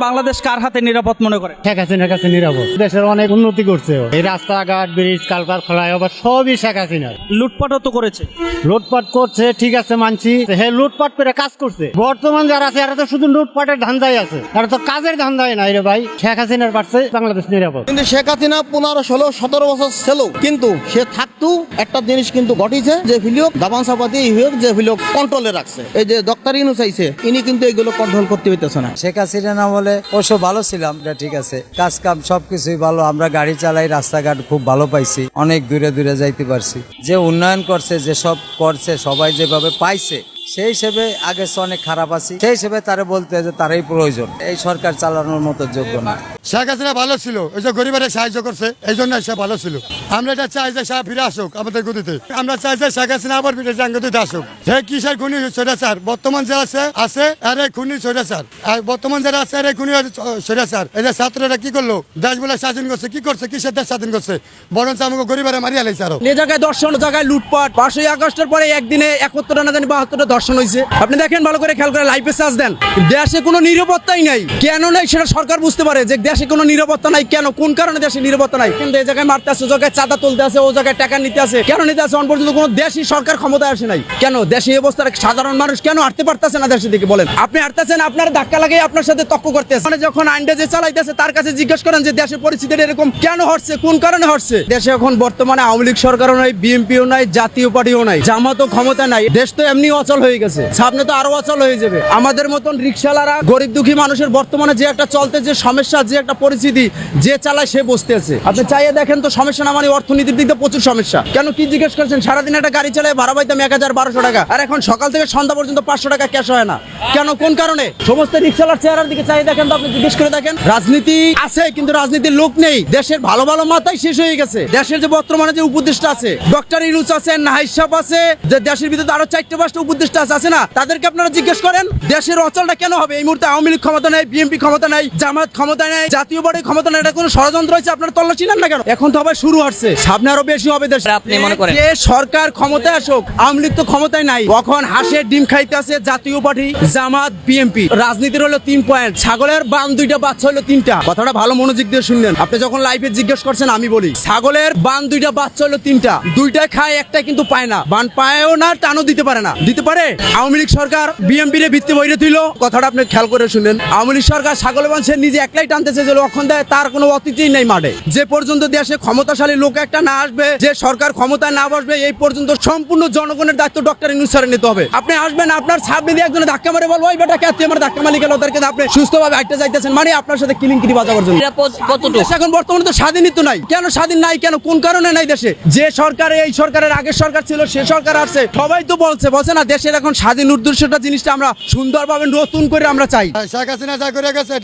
বাংলাদেশ কার হাতে নিরাপদ মনে করে? শেখ হাসিনার কাছে নিরাপদ। দেশের অনেক উন্নতি করছে ও। এই রাস্তাঘাট ব্রিজ কালকার ফ্লাইওভার সবই শেখ হাসিনার। লুটপাটও তো করেছে। লুটপাট করছে ঠিক আছে মানছি। হে লুটপাট করে কাজ করছে। বর্তমান যারা আছে এরা তো শুধু লুটপাটের ধান্দায় আছে। এরা তো কাজের ধান্দায় নাই রে ভাই। শেখ হাসিনার পারছে বাংলাদেশ নিরাপদ। কিন্তু শেখ হাসিনা পনেরো ষোলো সতেরো বছর ছিল। কিন্তু সে থাকতো একটা জিনিস কিন্তু ঘটিছে যে ভিলিও দাবান সাপাতি ইহুক যে ভিলিও কন্ট্রোলে রাখছে। এই যে ডক্টর ইনু চাইছে ইনি কিন্তু এইগুলো কন্ট্রোল করতে পেতেছে না। শেখ হাসিনা না বলে অবশ্য ভালো ছিলাম। ঠিক আছে। কাজ কাম সবকিছুই ভালো। আমরা গাড়ি চালাই, রাস্তাঘাট খুব ভালো পাইছি। অনেক দূরে দূরে যাইতে পারছি। যে উন্নয়ন করছে, যে সব করছে, সবাই যেভাবে পাইছে সেই হিসেবে আগে অনেক খারাপ আছি। সেই হিসেবে তারে বলতে যে তারই প্রয়োজন। এই সরকার চালানোর মতো যোগ্য না। শেখ হাসিনা ভালো ছিল ওই যে গরিবের সাহায্য করছে এই জন্য সে ভালো ছিল। আমরা এটা চাই যে সে ফিরে আসুক আমাদের গতিতে আমরা চাই যে শেখ হাসিনা আবার ফিরে যান গতিতে আসুক। হে কিসের খুনি স্বৈরাচার বর্তমান যে আছে আছে আরে খুনি স্বৈরাচার আর বর্তমান যারা আছে আরে খুনি স্যার। এই যে ছাত্ররা কি করল? দেশ বলে স্বাধীন করছে কি করছে? কিসের দেশ স্বাধীন করছে? বরঞ্চ আমাকে গরিবেরা মারিয়া লাইছে আরও। জায়গায় দর্শন জায়গায় লুটপাট পাঁচই আগস্টের পরে একদিনে একাত্তর না জানি বাহাত্তরটা দর্শন হয়েছে আপনি দেখেন ভালো করে খেয়াল করে লাইফে চার্জ দেন। দেশে কোনো নিরাপত্তাই নাই। কেন নাই সেটা সরকার বুঝতে পারে যে দেশে কোনো নিরাপত্তা নাই। কেন? কোন কারণে দেশে নিরাপত্তা নাই? কিন্তু এই জায়গায় মারতে আছে ও জায়গায় চাঁদা তুলতে আছে ও জায়গায় টাকা নিতে আছে কেন নিতে আছে অন পর্যন্ত কোনো দেশই সরকার ক্ষমতায় আসে নাই। কেন? দেশে এই অবস্থায় সাধারণ মানুষ কেন হাঁটতে পারতেছে না দেশের দিকে? বলেন। আপনি হাঁটতেছেন, আপনার ধাক্কা লাগে আপনার সাথে তক্ক করতেছে। মানে যখন আইনটা যে চালাইতেছে, তার কাছে জিজ্ঞেস করেন যে দেশের পরিস্থিতিটা এরকম কেন হচ্ছে? কোন কারণে হচ্ছে? দেশে এখন বর্তমানে আওয়ামী লীগ সরকারও নাই, বিএনপিও নাই, জাতীয় পার্টিও নাই, জামাতও ক্ষমতা নাই। দেশ তো এমনি অচল হয়ে গেছে। সামনে তো আরও অচল হয়ে যাবে। আমাদের মতন রিক্সাওয়ালারা গরিব দুঃখী মানুষের বর্তমানে যে একটা চলতে, যে সমস্যা, যে একটা পরিস্থিতি, যে চালায় সে বসতে আছে। আপনি চাইয়ে দেখেন তো সমস্যা না মানে অর্থনীতির দিক প্রচুর সমস্যা। কেন কি জিজ্ঞেস করছেন? সারাদিন একটা গাড়ি চালায় ভাড়া পাইতাম এক হাজার বারোশো টাকা। আর এখন সকাল থেকে সন্ধ্যা পর্যন্ত পাঁচশো টাকা ক্যাশ হয় না। কেন? কোন কারণে? সমস্ত রিক্সাওয়ালার চেহারার দিকে চাই দেখেন তো আপনি জিজ্ঞেস করে দেখেন। রাজনীতি আছে, কিন্তু রাজনীতির লোক নেই। দেশের ভালো ভালো মাথায় শেষ হয়ে গেছে। দেশের যে বর্তমানে যে উপদেষ্টা আছে, ডক্টর ইনুস আছে, নাহিদ সাহেব আছে, যে দেশের ভিতরে আরও চারটে পাঁচটা উপদেষ্টা আছে আছে না তাদেরকে আপনারা জিজ্ঞেস করেন দেশের অচলটা কেন হবে? এই মুহূর্তে আওয়ামী লীগ ক্ষমতা নেই বিএনপি ক্ষমতা নাই জামাত ক্ষমতা নেই জাতীয় পার্টি ক্ষমতা নেই এটা কোনো ষড়যন্ত্র হয়েছে? আপনারা তল্লাশি নেন না কেন? এখন তো আবার শুরু হচ্ছে সামনে আরও বেশি হবে দেশে। আপনি মনে করেন? যে সরকার ক্ষমতায় আসুক আওয়ামী লীগ তো ক্ষমতায় নাই। কখন হাঁসের ডিম খাইতে আছে জাতীয় পার্টি? জামাত বিএনপি রাজনীতির হলো তিন পয়েন্ট ছাগলের বান দুইটা বাচ্চা হলো তিনটা। কথাটা ভালো মনোযোগ দিয়ে শুনলেন। আপনি যখন লাইভে জিজ্ঞেস করছেন আমি বলি ছাগলের বান দুইটা বাচ্চা হলো তিনটা। দুইটা খায় একটা কিন্তু পায় না। বান পায়ও না টানও দিতে পারে না। দিতে পারে আওয়ামী লীগ সরকার রে ভিত্তি বইরে তুইল। কথাটা আপনি খেয়াল করে শুনেন। আওয়ামী লীগ সরকার ছাগল নিজে একলাই টানতেছে যে লক্ষণ দেয় তার কোনো অতিথিই নেই মাঠে। যে পর্যন্ত দেশে ক্ষমতাশালী লোক একটা না আসবে যে সরকার ক্ষমতায় না বসবে এই পর্যন্ত সম্পূর্ণ জনগণের দায়িত্ব ডক্টর ইনুস স্যারের নিতে হবে। আপনি আসবেন আপনার সামনে দিয়ে একজনে ধাক্কা মারে বলব ওই বেটা কে আমার ধাক্কা মারি গেল তাদেরকে আপনি সুস্থভাবে হাঁটতে যাইতেছেন। মানে আপনার সাথে কিলিংকিরি বাজাবার জন্য। এখন বর্তমানে তো স্বাধীনই তো নাই। কেন স্বাধীন নাই? কেন? কোন কারণে নাই দেশে? যে সরকার এই সরকারের আগের সরকার ছিল সে সরকার আছে সবাই তো বলছে বলছে না দেশের এখন স্বাধীন উদ্দেশ্যটা জিনিসটা আমরা সুন্দরভাবে নতুন করে আমরা চাই। শেখ হাসিনা যা করে গেছে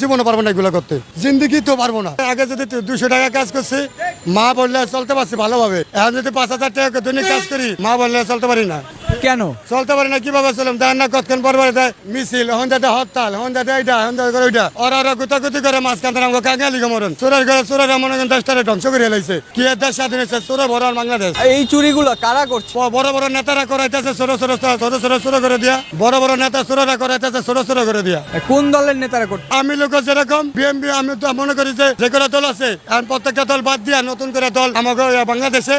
জীবনে পারব না এগুলো করতে। জিন্দগি তো পারব না। আগে যদি দুশো টাকা কাজ করছি, মা বললে চলতে পারছি ভালোভাবে। এখন যদি পাঁচ হাজার টাকা দৈনিক কাজ করি, মা বললে চলতে পারি না। কেন? চলতে পারে না কীভাবে চললাম দেন না কতক্ষণ পর পরে দেয়? মিছিল হন যাতে হরতাল হন যাতে এইটা হন যাতে করে ওইটা। ওরা ওরা গুতাগুতি করে মাঝখান থেকে আমাকে কাঙালি মরণ। চোরের ঘরে চোরের মনে করেন দেশটারে ধ্বংস করে লাইছে। কি এর দেশ স্বাধীন হয়েছে? চোরে ভরা বাংলাদেশ। এই চুরিগুলো কারা করছে? বড় বড় নেতারা করাইতেছে ছোট ছোট ছোট ছোট ছোট করে দিয়া। বড় বড় নেতা ছোটরা করাইতেছে ছোট ছোট করে দিয়া। কোন দলের নেতারা করছে আমি লোক যেরকম বিএমপি আমি তো মনে করি যে যে কোনো দল আছে। আর প্রত্যেকটা দল বাদ দিয়া নতুন করে দল আমাকে বাংলাদেশে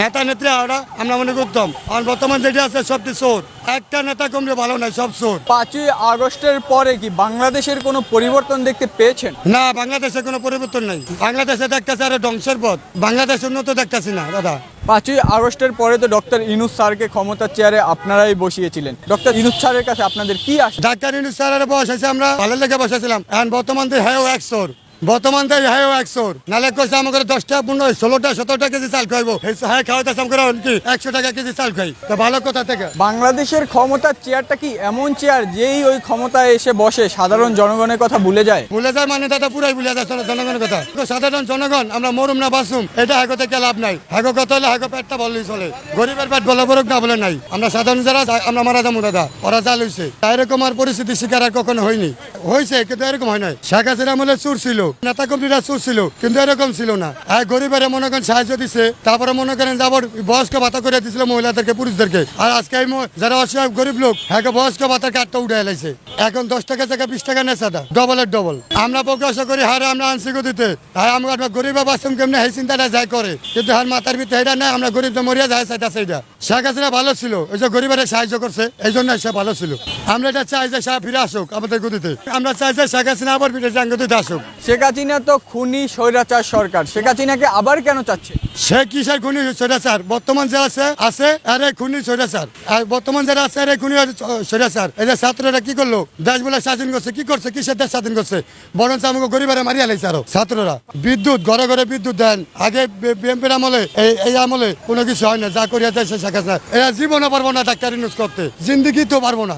নেতা নেত্রী ওরা আমরা মনে করতাম আর বর্তমান যেটা আছে সবটি চোর। একটা নেতা কমলে ভালো নাই সব চোর। পাঁচই আগস্টের পরে কি বাংলাদেশের কোনো পরিবর্তন দেখতে পেয়েছেন? না বাংলাদেশে কোনো পরিবর্তন নাই। বাংলাদেশে দেখতেছে আর ধ্বংসের পথ। বাংলাদেশ উন্নত দেখতেছি না দাদা। পাঁচই আগস্টের পরে তো ডক্টর ইনুস স্যারকে ক্ষমতার চেয়ারে আপনারাই বসিয়েছিলেন। ডক্টর ইনুস স্যারের কাছে আপনাদের কি আশা? ডাক্তার ইনুস স্যারের বয়স আছে আমরা ভালো লেগে বসেছিলাম। এখন বর্তমান হ্যাঁ একশোর বর্তমান তো হ্যাঁ একশোর নালে কইছে আমাকে দশটা পনেরো ষোলোটা সতেরোটা কেজি চাল খাইবো হ্যাঁ খাওয়াতে আমাকে কি একশো টাকা কেজি চাল খাই তো ভালো কথা থেকে। বাংলাদেশের ক্ষমতার চেয়ারটা কি এমন চেয়ার যেই ওই ক্ষমতায় এসে বসে? সাধারণ জনগণের কথা ভুলে যায়। ভুলে যায় মানে দাদা পুরাই ভুলে যায় জন- জনগণের কথা। তো সাধারণ জনগণ আমরা মরুম না বাসুম এটা হাগো থেকে লাভ নাই। হাগো কথা হলে হাগো পেটটা বললেই চলে। গরিবের পেট বলা বরক না বলে নাই। আমরা সাধারণ যারা আমরা মারা যাব দাদা ওরা যা লইছে। এরকম আর পরিস্থিতি শিকার আর কখনো হয়নি। হয়েছে কিন্তু এরকম হয় নাই। শেখ হাসিনা আমলে চুর ছিল। নেতা কর্মীরা চুর ছিল, কিন্তু এরকম ছিল না। আর গরিবের মনে করেন সাহায্য দিছে, তারপরে মনে করেন যাবর বয়স্ক ভাতা করে দিছিল মহিলাদেরকে, পুরুষদেরকে। আর আজকে যারা অসহায় গরিব লোক হ্যাঁ বয়স্ক ভাতার কার্ডটা উঠে এলাইছে এখন দশ টাকা থেকে বিশ টাকা নেশা দা ডবলের ডবল আমরা প্রকাশ করি হারে আমরা আনছি গতিতে আর আমরা গরিব বাসম কেমনে? চিন্তাটা যাই করে। কিন্তু হার মাথার ভিতরে এটা না আমরা গরিব মরিয়া যায় সেটা সেইটা শেখ হাসিনা ভালো ছিল ওই যে গরিবের সাহায্য করছে এই জন্য সে ভালো ছিল। আমরা এটা চাই যে সে ফিরে আসুক আমাদের গতিতে। আমরা চাই যে শেখ হাসিনা আবার ফিরে গতিতে আসুক। শেখ হাসিনা তো খুনি স্বৈরাচার সরকার। শেখ হাসিনাকে আবার কেন চাচ্ছে? সে কিসের খুনি? স্বৈরাচার। বর্তমান যারা আছে আছে আর খুনি স্বৈরাচার। আর বর্তমান যারা আছে আর খুনি স্বৈরাচার। এই যে ছাত্ররা কি করল? দেশ বলে স্বাধীন করছে কি করছে? কিসের দেশ স্বাধীন করছে? বরঞ্চ আমাকে গরিবেরা মারিয়া লাইছে আরও। ছাত্ররা বিদ্যুৎ ঘরে ঘরে বিদ্যুৎ দেন। আগে বিএনপির আমলে এই আমলে কোনো কিছু হয় না যা করিয়া দেয় শেখ হাসিনা এরা জীবনও পারব না ডাক্তার ইউজ করতে। জিন্দিগি তো পারব না।